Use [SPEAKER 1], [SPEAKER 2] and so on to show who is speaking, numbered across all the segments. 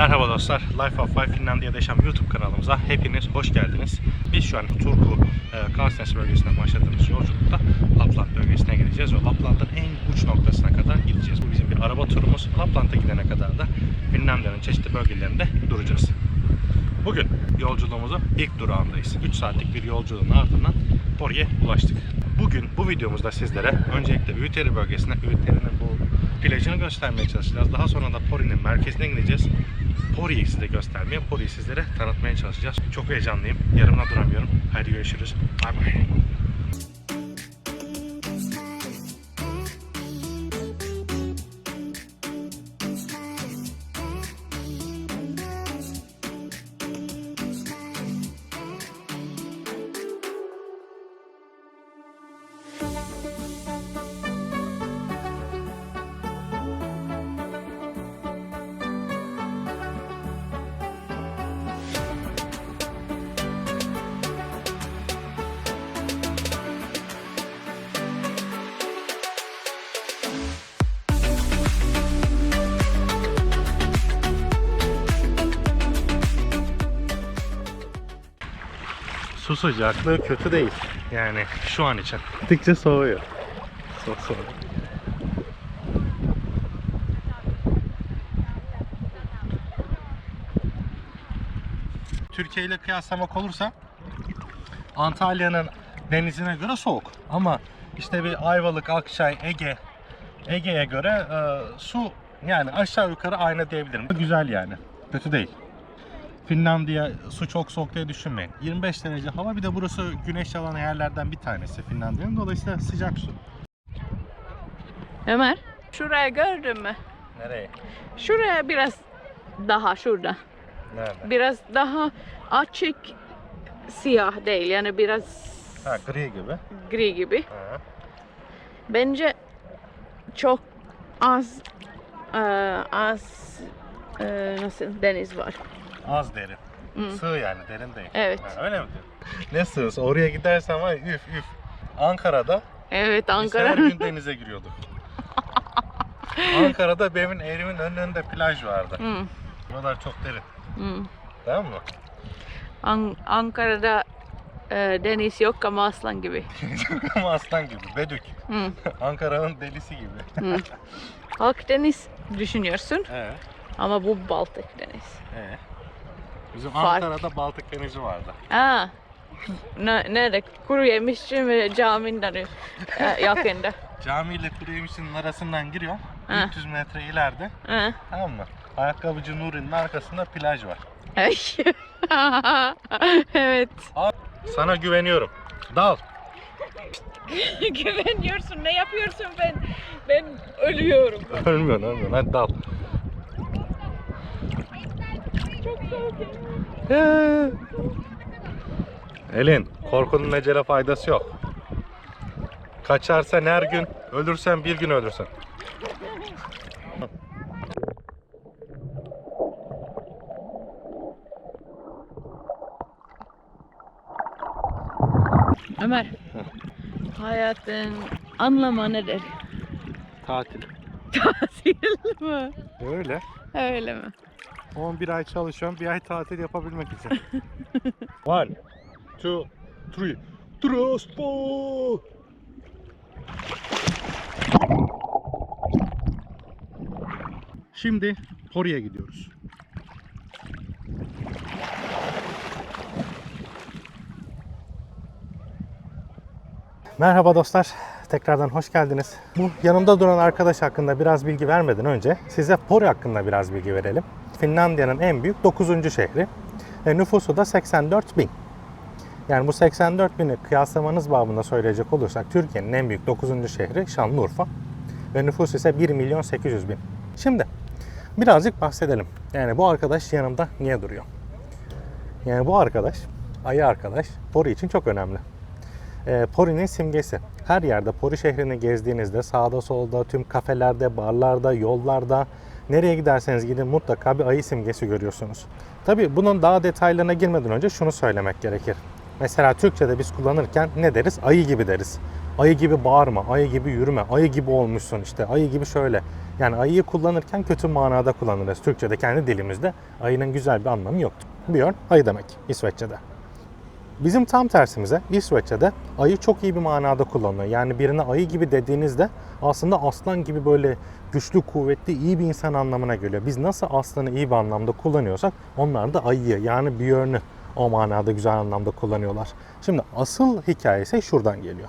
[SPEAKER 1] Merhaba dostlar, Life of Five Finlandiya'da yaşam YouTube kanalımıza hepiniz hoş geldiniz. Biz şu an Turku, e, Karsnes bölgesine başladığımız yolculukta Lapland bölgesine gideceğiz ve Lapland'ın en uç noktasına kadar gideceğiz. Bu bizim bir araba turumuz. Lapland'a gidene kadar da Finlandiya'nın çeşitli bölgelerinde duracağız. Bugün yolculuğumuzun ilk durağındayız. 3 saatlik bir yolculuğun ardından Pori'ye ulaştık. Bugün bu videomuzda sizlere öncelikle Üüteri bölgesine, Üüteri'nin bu plajını göstermeye çalışacağız. Daha sonra da Pori'nin merkezine gideceğiz. Pori'yi size göstermeye, Pori'yi sizlere tanıtmaya çalışacağız. Çok heyecanlıyım. Yarımda duramıyorum. Haydi görüşürüz. Bay bay. Su sıcaklığı kötü değil. Yani şu an için. Gittikçe soğuyor. Çok soğuk. Türkiye ile kıyaslamak olursa Antalya'nın denizine göre soğuk. Ama işte bir Ayvalık, Akçay, Ege, Ege'ye göre e, su yani aşağı yukarı aynı diyebilirim. Güzel yani. Kötü değil. Finlandiya su çok soğuk diye düşünmeyin. 25 derece hava bir de burası güneş alan yerlerden bir tanesi Finlandiya'nın. Dolayısıyla sıcak su.
[SPEAKER 2] Ömer, şuraya gördün mü?
[SPEAKER 1] Nereye?
[SPEAKER 2] Şuraya biraz daha şurada.
[SPEAKER 1] Nerede?
[SPEAKER 2] Biraz daha açık siyah değil yani biraz
[SPEAKER 1] Ha gri gibi.
[SPEAKER 2] gri gibi.
[SPEAKER 1] Ha.
[SPEAKER 2] Bence çok az eee, az eee, nasıl deniz var.
[SPEAKER 1] Az derin.
[SPEAKER 2] Hı.
[SPEAKER 1] Sığ yani derin değil.
[SPEAKER 2] Evet.
[SPEAKER 1] Ha, öyle mi diyorsun? Ne sığısı? Oraya gidersen var ya, üf üf. Ankara'da
[SPEAKER 2] Evet
[SPEAKER 1] biz her
[SPEAKER 2] Ankara.
[SPEAKER 1] gün denize giriyorduk. Ankara'da benim evimin önünde plaj vardı.
[SPEAKER 2] Hı,
[SPEAKER 1] Buralar çok derin.
[SPEAKER 2] hı.
[SPEAKER 1] Tamam mı?
[SPEAKER 2] An- Ankara'da eee, deniz yok ama aslan gibi.
[SPEAKER 1] Ama aslan gibi. Bedük.
[SPEAKER 2] Hı,
[SPEAKER 1] Ankara'nın delisi gibi.
[SPEAKER 2] hı. Akdeniz düşünüyorsun
[SPEAKER 1] Evet.
[SPEAKER 2] ama bu Baltık deniz.
[SPEAKER 1] Ee, bizim
[SPEAKER 2] Fark.
[SPEAKER 1] Ankara'da Baltık Denizi vardı.
[SPEAKER 2] Aa, ne, nerede? Kuru yemişçi mi caminin e, yakında?
[SPEAKER 1] Cami ile kuru yemişçinin arasından giriyor.
[SPEAKER 2] Ha.
[SPEAKER 1] 300 metre ileride.
[SPEAKER 2] Ha.
[SPEAKER 1] Tamam mı? Ayakkabıcı Nuri'nin arkasında plaj var.
[SPEAKER 2] Evet.
[SPEAKER 1] Sana güveniyorum. Dal.
[SPEAKER 2] Güveniyorsun. Ne yapıyorsun ben? Ben ölüyorum.
[SPEAKER 1] Ölmüyorsun ölmüyorsun. Hadi dal. Ee. Elin, korkunun ecele faydası yok. Kaçarsan her gün, ölürsen bir gün ölürsün.
[SPEAKER 2] Ömer. Hayatın anlamı nedir?
[SPEAKER 1] Tatil.
[SPEAKER 2] Tatil mi?
[SPEAKER 1] Öyle.
[SPEAKER 2] Öyle mi?
[SPEAKER 1] 11 ay çalışıyorum, bir ay tatil yapabilmek için. One, two, three. Transport! Şimdi Pori'ye gidiyoruz. Merhaba dostlar. Tekrardan hoş geldiniz. Bu yanımda duran arkadaş hakkında biraz bilgi vermeden önce size Pori hakkında biraz bilgi verelim. Finlandiya'nın en büyük 9. şehri. E, nüfusu da 84 bin. Yani bu 84 bini kıyaslamanız babında söyleyecek olursak Türkiye'nin en büyük 9. şehri Şanlıurfa. Ve nüfus ise 1 milyon 800 bin. Şimdi birazcık bahsedelim. Yani bu arkadaş yanımda niye duruyor? Yani bu arkadaş, ayı arkadaş Pori için çok önemli. E, Pori'nin simgesi. Her yerde Pori şehrini gezdiğinizde sağda solda, tüm kafelerde, barlarda, yollarda nereye giderseniz gidin mutlaka bir ayı simgesi görüyorsunuz. Tabi bunun daha detaylarına girmeden önce şunu söylemek gerekir. Mesela Türkçe'de biz kullanırken ne deriz? Ayı gibi deriz. Ayı gibi bağırma, ayı gibi yürüme, ayı gibi olmuşsun işte, ayı gibi şöyle. Yani ayıyı kullanırken kötü manada kullanırız. Türkçe'de kendi dilimizde ayının güzel bir anlamı yoktur. Björn ayı demek İsveççe'de. Bizim tam tersimize İsveç'te ayı çok iyi bir manada kullanılıyor. Yani birine ayı gibi dediğinizde aslında aslan gibi böyle güçlü, kuvvetli, iyi bir insan anlamına geliyor. Biz nasıl aslanı iyi bir anlamda kullanıyorsak onlar da ayıyı yani Björn'ü o manada güzel anlamda kullanıyorlar. Şimdi asıl hikayesi şuradan geliyor.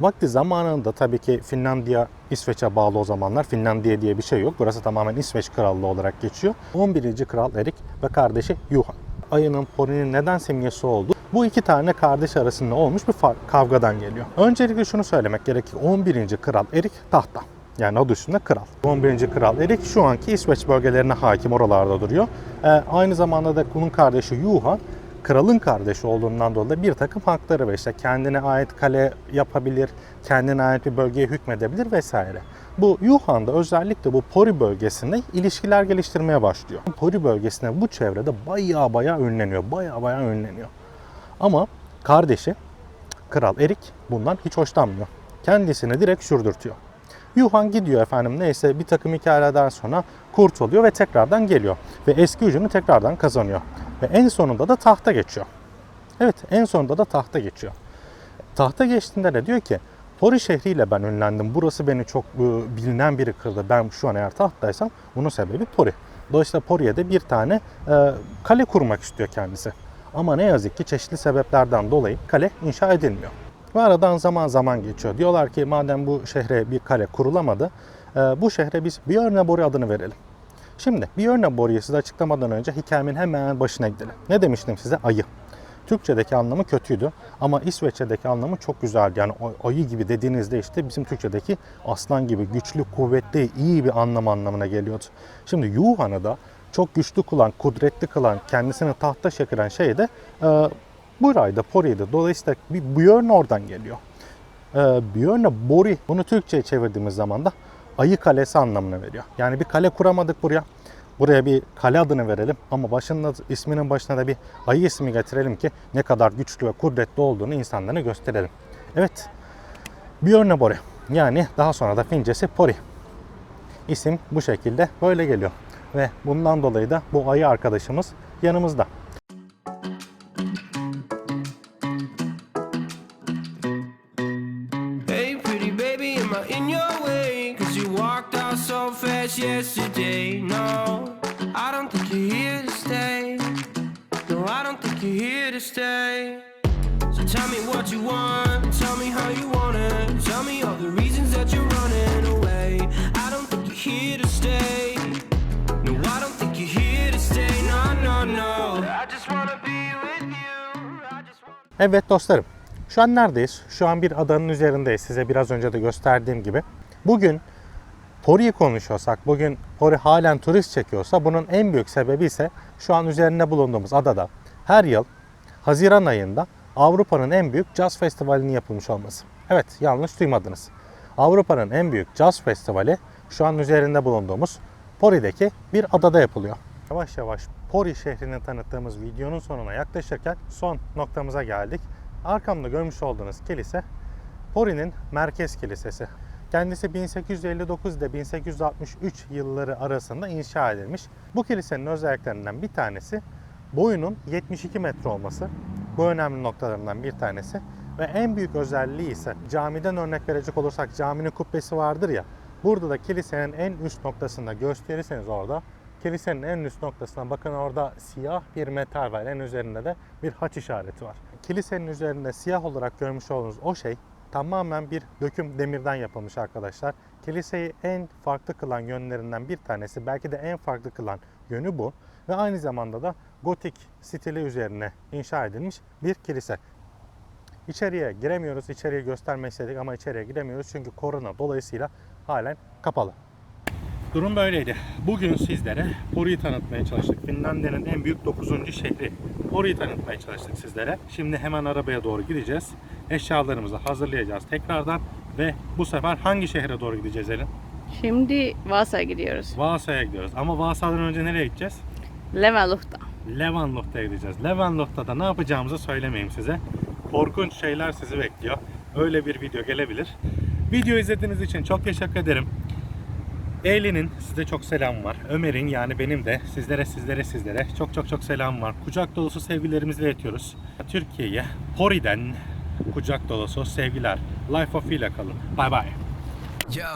[SPEAKER 1] Vakti zamanında tabii ki Finlandiya İsveç'e bağlı o zamanlar. Finlandiya diye bir şey yok. Burası tamamen İsveç Krallığı olarak geçiyor. 11. Kral Erik ve kardeşi Yuhan. Ayının Pori'nin neden simgesi oldu? Bu iki tane kardeş arasında olmuş bir kavgadan geliyor. Öncelikle şunu söylemek gerekir. 11. Kral Erik tahta. Yani adı üstünde kral. 11. Kral Erik şu anki İsveç bölgelerine hakim oralarda duruyor. Ee, aynı zamanda da bunun kardeşi Yuhan kralın kardeşi olduğundan dolayı bir takım hakları var. İşte kendine ait kale yapabilir, kendine ait bir bölgeye hükmedebilir vesaire. Bu Yuhan da özellikle bu Pori bölgesinde ilişkiler geliştirmeye başlıyor. Pori bölgesinde bu çevrede baya baya ünleniyor, baya baya ünleniyor. Ama kardeşi Kral Erik bundan hiç hoşlanmıyor. Kendisini direkt sürdürtüyor. Yuhan gidiyor efendim neyse bir takım hikayelerden sonra kurtuluyor ve tekrardan geliyor. Ve eski gücünü tekrardan kazanıyor. Ve en sonunda da tahta geçiyor. Evet en sonunda da tahta geçiyor. Tahta geçtiğinde de diyor ki Pori şehriyle ben ünlendim. Burası beni çok e, bilinen biri kırdı. Ben şu an eğer tahttaysam bunun sebebi Pori. Dolayısıyla Pori'ye de bir tane e, kale kurmak istiyor kendisi. Ama ne yazık ki çeşitli sebeplerden dolayı kale inşa edilmiyor. Ve aradan zaman zaman geçiyor. Diyorlar ki madem bu şehre bir kale kurulamadı, e, bu şehre biz Björnebori adını verelim. Şimdi Björnebori'yi size açıklamadan önce hikayemin hemen başına gidelim. Ne demiştim size? Ayı. Türkçedeki anlamı kötüydü ama İsveççedeki anlamı çok güzeldi. Yani ayı gibi dediğinizde işte bizim Türkçedeki aslan gibi güçlü, kuvvetli, iyi bir anlam anlamına geliyordu. Şimdi Yuhan'ı da çok güçlü kılan, kudretli kılan, kendisini tahta çekiren şey de e, buraydı, Pori'ydi. Dolayısıyla bir Björn oradan geliyor. E, Björn Bori, bunu Türkçe'ye çevirdiğimiz zaman da ayı kalesi anlamına veriyor. Yani bir kale kuramadık buraya. Buraya bir kale adını verelim ama başında isminin başına da bir ayı ismi getirelim ki ne kadar güçlü ve kudretli olduğunu insanlara gösterelim. Evet. Björnebori yani daha sonra da Fincesi Pori. İsim bu şekilde böyle geliyor. Ve bundan dolayı da bu ayı arkadaşımız yanımızda.
[SPEAKER 3] Yesterday. No, I don't think you're here to stay. No, I don't think you're here to stay. So tell me what you want, tell me how you want it. Tell me all the reasons that you're running away. I don't think you're here to stay.
[SPEAKER 1] Evet dostlarım, şu an neredeyiz? Şu an bir adanın üzerindeyiz. Size biraz önce de gösterdiğim gibi. Bugün Pori'yi konuşuyorsak, bugün Pori halen turist çekiyorsa bunun en büyük sebebi ise şu an üzerinde bulunduğumuz adada her yıl Haziran ayında Avrupa'nın en büyük caz festivalinin yapılmış olması. Evet, yanlış duymadınız. Avrupa'nın en büyük caz festivali şu an üzerinde bulunduğumuz Pori'deki bir adada yapılıyor. Yavaş yavaş Pori şehrini tanıttığımız videonun sonuna yaklaşırken son noktamıza geldik. Arkamda görmüş olduğunuz kilise Pori'nin merkez kilisesi. Kendisi 1859 ile 1863 yılları arasında inşa edilmiş. Bu kilisenin özelliklerinden bir tanesi boyunun 72 metre olması. Bu önemli noktalarından bir tanesi. Ve en büyük özelliği ise camiden örnek verecek olursak caminin kubbesi vardır ya. Burada da kilisenin en üst noktasında gösterirseniz orada kilisenin en üst noktasına bakın orada siyah bir metal var. En üzerinde de bir haç işareti var. Kilisenin üzerinde siyah olarak görmüş olduğunuz o şey tamamen bir döküm demirden yapılmış arkadaşlar. Kiliseyi en farklı kılan yönlerinden bir tanesi, belki de en farklı kılan yönü bu. Ve aynı zamanda da gotik stili üzerine inşa edilmiş bir kilise. İçeriye giremiyoruz. İçeriye göstermek istedik ama içeriye giremiyoruz çünkü korona dolayısıyla halen kapalı. Durum böyleydi. Bugün sizlere Pori'yi tanıtmaya çalıştık. Finlandiya'nın en büyük 9. şehri. Pori'yi tanıtmaya çalıştık sizlere. Şimdi hemen arabaya doğru gideceğiz. Eşyalarımızı hazırlayacağız tekrardan. Ve bu sefer hangi şehre doğru gideceğiz Elin?
[SPEAKER 2] Şimdi Vasa'ya gidiyoruz.
[SPEAKER 1] Vasa'ya gidiyoruz. Ama Vasa'dan önce nereye gideceğiz?
[SPEAKER 2] Levenluhta.
[SPEAKER 1] Levanluhta'ya gideceğiz. Levanluhta'da ne yapacağımızı söylemeyeyim size. Korkunç şeyler sizi bekliyor. Öyle bir video gelebilir. Video izlediğiniz için çok teşekkür ederim. Eğlen'in size çok selam var. Ömer'in yani benim de sizlere sizlere sizlere çok çok çok selam var. Kucak dolusu sevgilerimizi iletiyoruz. Türkiye'ye Pori'den kucak dolusu sevgiler. Life of ile kalın. Bye bye.
[SPEAKER 4] Yo,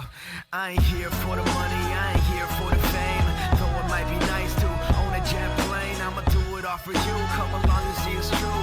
[SPEAKER 4] I ain't here for the money, I ain't here for the fame. Though it might be nice to own a jet plane, I'ma do it all for you. Come along and see it's true.